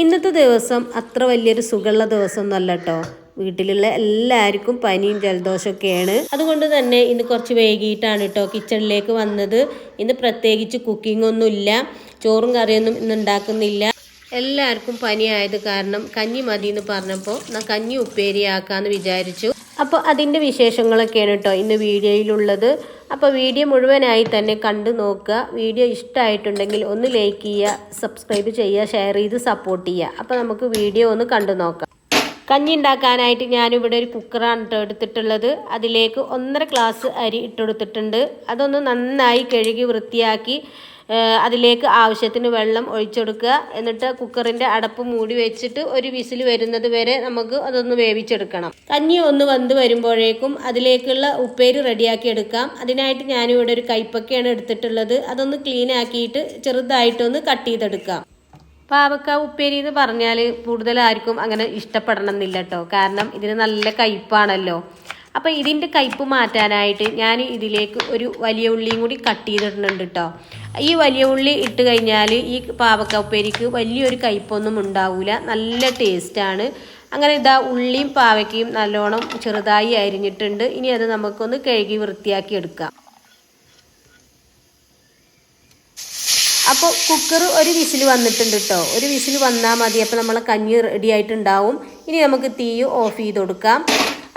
ഇന്നത്തെ ദിവസം അത്ര വലിയൊരു സുഖമുള്ള ദിവസമൊന്നും അല്ല കേട്ടോ. വീട്ടിലുള്ള എല്ലാവർക്കും പനിയും ജലദോഷമൊക്കെയാണ്. അതുകൊണ്ട് തന്നെ ഇന്ന് കുറച്ച് വൈകിട്ടാണ് കേട്ടോ കിച്ചണിലേക്ക് വന്നത്. ഇന്ന് പ്രത്യേകിച്ച് കുക്കിംഗ് ഒന്നുമില്ല. ചോറും കറിയൊന്നും ഇന്ന് ഉണ്ടാക്കുന്നില്ല. എല്ലാവർക്കും പനിയായത് കാരണം കഞ്ഞി മതി എന്ന് പറഞ്ഞപ്പോൾ ഞാൻ കഞ്ഞി ഉപ്പേരിയാക്കാന്ന് വിചാരിച്ചു. അപ്പോൾ അതിന്റെ വിശേഷങ്ങളൊക്കെയാണ് കേട്ടോ ഇന്ന് വീഡിയോയിലുള്ളത്. അപ്പോൾ വീഡിയോ മുഴുവനായി തന്നെ കണ്ടു നോക്കുക. വീഡിയോ ഇഷ്ടമായിട്ടുണ്ടെങ്കിൽ ഒന്ന് ലൈക്ക് ചെയ്യുക സബ്സ്ക്രൈബ് ചെയ്യുക ഷെയർ ചെയ്ത് സപ്പോർട്ട് ചെയ്യുക. അപ്പോൾ നമുക്ക് വീഡിയോ ഒന്ന് കണ്ടു നോക്കാം. കഞ്ഞി ഉണ്ടാക്കാനായിട്ട് ഞാനിവിടെ ഒരു കുക്കറാണ് കേട്ടോ എടുത്തിട്ടുള്ളത്. അതിലേക്ക് ഒന്നര ഗ്ലാസ് അരി ഇട്ടെടുത്തിട്ടുണ്ട് അതൊന്ന് നന്നായി കഴുകി വൃത്തിയാക്കി അതിലേക്ക് ആവശ്യത്തിന് വെള്ളം ഒഴിച്ചെടുക്കുക എന്നിട്ട് കുക്കറിന്റെ അടപ്പ് മൂടി വെച്ചിട്ട് ഒരു വിസിൽ വരുന്നത് വരെ നമുക്ക് അതൊന്ന് വേവിച്ചെടുക്കണം. കഞ്ഞി ഒന്ന് വന്ന് വരുമ്പോഴേക്കും അതിലേക്കുള്ള ഉപ്പേരി റെഡിയാക്കി എടുക്കാം. അതിനായിട്ട് ഞാനിവിടെ ഒരു കൈപ്പക്കയാണ് എടുത്തിട്ടുള്ളത്. അതൊന്ന് ക്ലീൻ ആക്കിയിട്ട് ചെറുതായിട്ടൊന്ന് കട്ട് ചെയ്തെടുക്കാം. പാവക്ക ഉപ്പേരി എന്ന് പറഞ്ഞാൽ കൂടുതൽ ആർക്കും അങ്ങനെ ഇഷ്ടപ്പെടണം എന്നില്ല കേട്ടോ കാരണം ഇതിന് നല്ല കയ്പ്പാണല്ലോ അപ്പോൾ ഇതിന്റെ കയ്പ്പ് മാറ്റാനായിട്ട് ഞാൻ ഇതിലേക്ക് ഒരു വലിയ ഉള്ളിയും കൂടി കട്ട് ചെയ്തിട്ടുണ്ട് കേട്ടോ ഈ വലിയ ഉള്ളി ഇട്ട് കഴിഞ്ഞാൽ ഈ പാവക്ക ഉപ്പേരിക്ക് വലിയൊരു കയ്പ്പൊന്നും ഉണ്ടാവില്ല നല്ല ടേസ്റ്റാണ്. അങ്ങനെ ഇതാ ഉള്ളിയും പാവയ്ക്കയും നല്ലോണം ചെറുതായി അരിഞ്ഞിട്ടുണ്ട്. ഇനി അത് നമുക്കൊന്ന് കഴുകി വൃത്തിയാക്കി എടുക്കാം. അപ്പോൾ കുക്കർ ഒരു വിസിൽ വന്നിട്ടുണ്ട് കേട്ടോ ഒരു വിസിൽ വന്നാൽ മതി. അപ്പോൾ നമ്മൾ കഞ്ഞി റെഡി ആയിട്ടുണ്ടാവും. ഇനി നമുക്ക് തീ ഓഫ് ചെയ്ത് കൊടുക്കാം.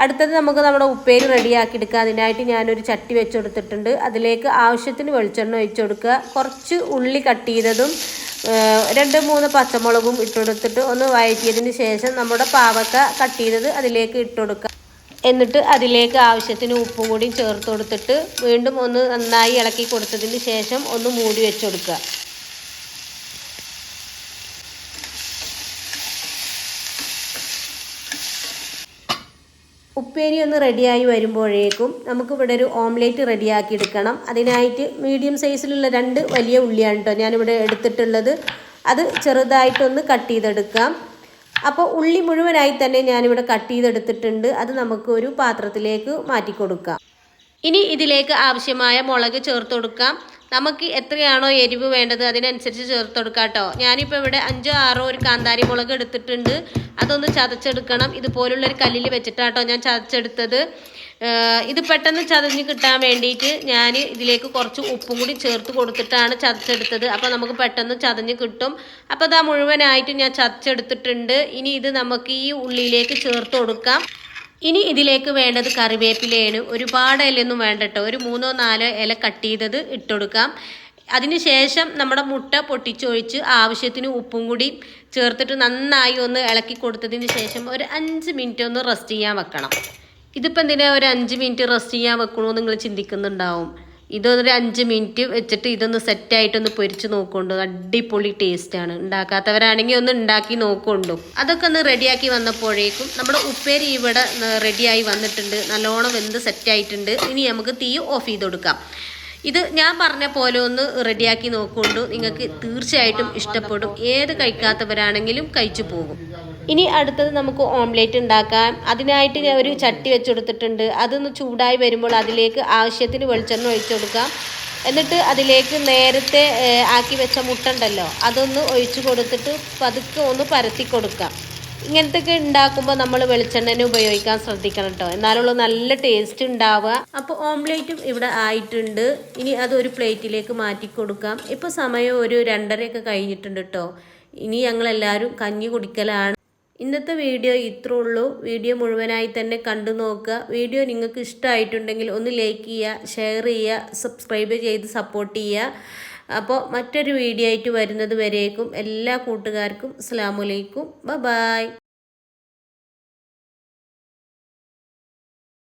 അടുത്തത് നമുക്ക് നമ്മുടെ ഉപ്പേരി റെഡിയാക്കി എടുക്കാം. അതിനായിട്ട് ഞാനൊരു ചട്ടി വെച്ച് കൊടുത്തിട്ടുണ്ട്. അതിലേക്ക് ആവശ്യത്തിന് വെളിച്ചെണ്ണ ഒഴിച്ചു കൊടുക്കുക. കുറച്ച് ഉള്ളി കട്ട് ചെയ്തതും രണ്ട് മൂന്ന് പച്ചമുളകും ഇട്ടുകൊടുത്തിട്ട് ഒന്ന് വഴറ്റിയതിന് ശേഷം നമ്മുടെ പാവക്ക കട്ട് ചെയ്തത് അതിലേക്ക് ഇട്ട് കൊടുക്കുക. എന്നിട്ട് അതിലേക്ക് ആവശ്യത്തിന് ഉപ്പും കൂടി ചേർത്ത് കൊടുത്തിട്ട് വീണ്ടും ഒന്ന് നന്നായി ഇളക്കി കൊടുത്തതിന് ശേഷം ഒന്ന് മൂടി വെച്ച് കൊടുക്കുക. ഉപ്പേരി ഒന്ന് റെഡിയായി വരുമ്പോഴേക്കും നമുക്കിവിടെ ഒരു ഓംലേറ്റ് റെഡിയാക്കി എടുക്കണം. അതിനായിട്ട് മീഡിയം സൈസിലുള്ള രണ്ട് വലിയ ഉള്ളിയാണ് കേട്ടോ ഞാനിവിടെ എടുത്തിട്ടുള്ളത്. അത് ചെറുതായിട്ടൊന്ന് കട്ട് ചെയ്തെടുക്കാം. അപ്പോൾ ഉള്ളി മുഴുവനായി തന്നെ ഞാനിവിടെ കട്ട് ചെയ്തെടുത്തിട്ടുണ്ട്. അത് നമുക്ക് ഒരു പാത്രത്തിലേക്ക് മാറ്റി കൊടുക്കാം ഇനി ഇതിലേക്ക് ആവശ്യമായ മുളക് ചേർത്ത് കൊടുക്കാം. നമുക്ക് എത്രയാണോ എരിവ് വേണ്ടത് അതിനനുസരിച്ച് ചേർത്ത് കൊടുക്കാം കേട്ടോ ഞാനിപ്പോൾ ഇവിടെ അഞ്ചോ ആറോ ഒരു കാന്താരി മുളക് എടുത്തിട്ടുണ്ട്. അതൊന്ന് ചതച്ചെടുക്കണം. ഇതുപോലുള്ള ഒരു കല്ലിൽ വെച്ചിട്ടാട്ടോ ഞാൻ ചതച്ചെടുത്തത്. ഇത് പെട്ടെന്ന് ചതഞ്ഞ് കിട്ടാൻ വേണ്ടിയിട്ട് ഞാൻ ഇതിലേക്ക് കുറച്ച് ഉപ്പും കൂടി ചേർത്ത് കൊടുത്തിട്ടാണ് ചതച്ചെടുത്തത്. അപ്പോൾ നമുക്ക് പെട്ടെന്ന് ചതഞ്ഞ് കിട്ടും. അപ്പോൾ ഇതാ മുഴുവനായിട്ട് ഞാൻ ചതച്ചെടുത്തിട്ടുണ്ട്. ഇനി ഇത് നമുക്ക് ഈ ഉള്ളിയിലേക്ക് ചേർത്ത് കൊടുക്കാം. ഇനി ഇതിലേക്ക് വേണ്ടത് കറിവേപ്പിലയാണ്. ഒരുപാട് ഇലയൊന്നും വേണ്ട കേട്ടോ ഒരു മൂന്നോ നാലോ ഇല കട്ട് ചെയ്തത് ഇട്ടുകൊടുക്കാം അതിനുശേഷം നമ്മുടെ മുട്ട പൊട്ടിച്ചൊഴിച്ച് ആവശ്യത്തിന് ഉപ്പും കൂടി ചേർത്തിട്ട് നന്നായി ഒന്ന് ഇളക്കി കൊടുത്തതിന് ശേഷം ഒരു അഞ്ച് മിനിറ്റ് ഒന്ന് റെസ്റ്റ് ചെയ്യാൻ വെക്കണം. ഇതിപ്പോൾ എന്തിനാ ഒരു അഞ്ച് മിനിറ്റ് റെസ്റ്റ് ചെയ്യാൻ വെക്കണമെന്ന് നിങ്ങൾ ചിന്തിക്കുന്നുണ്ടാവും. ഇതൊരു അഞ്ച് മിനിറ്റ് വെച്ചിട്ട് ഇതൊന്ന് സെറ്റായിട്ടൊന്ന് പൊരിച്ച് നോക്കുകൊണ്ടു അടിപൊളി ടേസ്റ്റാണ് ഉണ്ടാക്കാത്തവരാണെങ്കിൽ ഒന്ന് ഉണ്ടാക്കി നോക്കുകൊണ്ടു അതൊക്കെ ഒന്ന് റെഡിയാക്കി വന്നപ്പോഴേക്കും നമ്മുടെ ഉപ്പേരി ഇവിടെ റെഡിയായി വന്നിട്ടുണ്ട്. നല്ലോണം വെന്ത് സെറ്റായിട്ടുണ്ട് ഇനി നമുക്ക് തീ ഓഫ് ചെയ്ത് കൊടുക്കാം. ഇത് ഞാൻ പറഞ്ഞ പോലെ ഒന്ന് റെഡിയാക്കി നോക്കുകൊണ്ടു നിങ്ങൾക്ക് തീർച്ചയായിട്ടും ഇഷ്ടപ്പെടും. ഏത് കഴിക്കാത്തവരാണെങ്കിലും കഴിച്ചു പോകും. ഇനി അടുത്തത് നമുക്ക് ഓംലേറ്റ് ഉണ്ടാക്കാം. അതിനായിട്ട് ഞാൻ ഒരു ചട്ടി വെച്ച് കൊടുത്തിട്ടുണ്ട്. അതൊന്ന് ചൂടായി വരുമ്പോൾ അതിലേക്ക് ആവശ്യത്തിന് വെളിച്ചെണ്ണ ഒഴിച്ചു കൊടുക്കാം. എന്നിട്ട് അതിലേക്ക് നേരത്തെ ആക്കി വെച്ച മുട്ട ഉണ്ടല്ലോ അതൊന്ന് ഒഴിച്ചു കൊടുത്തിട്ട് പതുക്കെ ഒന്ന് പരത്തി കൊടുക്കാം. ഇങ്ങനത്തെ ഒക്കെ ഉണ്ടാക്കുമ്പോൾ നമ്മൾ വെളിച്ചെണ്ണ ഉപയോഗിക്കാൻ ശ്രദ്ധിക്കണം കേട്ടോ എന്നാലുള്ള നല്ല ടേസ്റ്റ് ഉണ്ടാവുക. അപ്പോൾ ഓംലേറ്റും ഇവിടെ ആയിട്ടുണ്ട്. ഇനി അത് ഒരു പ്ലേറ്റിലേക്ക് മാറ്റി കൊടുക്കാം. ഇപ്പോൾ സമയം ഒരു രണ്ടരയൊക്കെ കഴിഞ്ഞിട്ടുണ്ട് കേട്ടോ ഇനി ഞങ്ങളെല്ലാവരും കഞ്ഞി കുടിക്കലാണ്. ഇന്നത്തെ വീഡിയോ ഇത്രേ ഉള്ളൂ. വീഡിയോ മുഴുവനായി തന്നെ കണ്ടു നോക്കുക. വീഡിയോ നിങ്ങൾക്ക് ഇഷ്ടമായിട്ടുണ്ടെങ്കിൽ ഒന്ന് ലൈക്ക് ചെയ്യുക ഷെയർ ചെയ്യുക സബ്സ്ക്രൈബ് ചെയ്ത് സപ്പോർട്ട് ചെയ്യുക. അപ്പോൾ മറ്റൊരു വീഡിയോ ആയിട്ട് വരുന്നത് വരേക്കും എല്ലാ കൂട്ടുകാർക്കും അസ്സാമലൈക്കും ബ ബായ്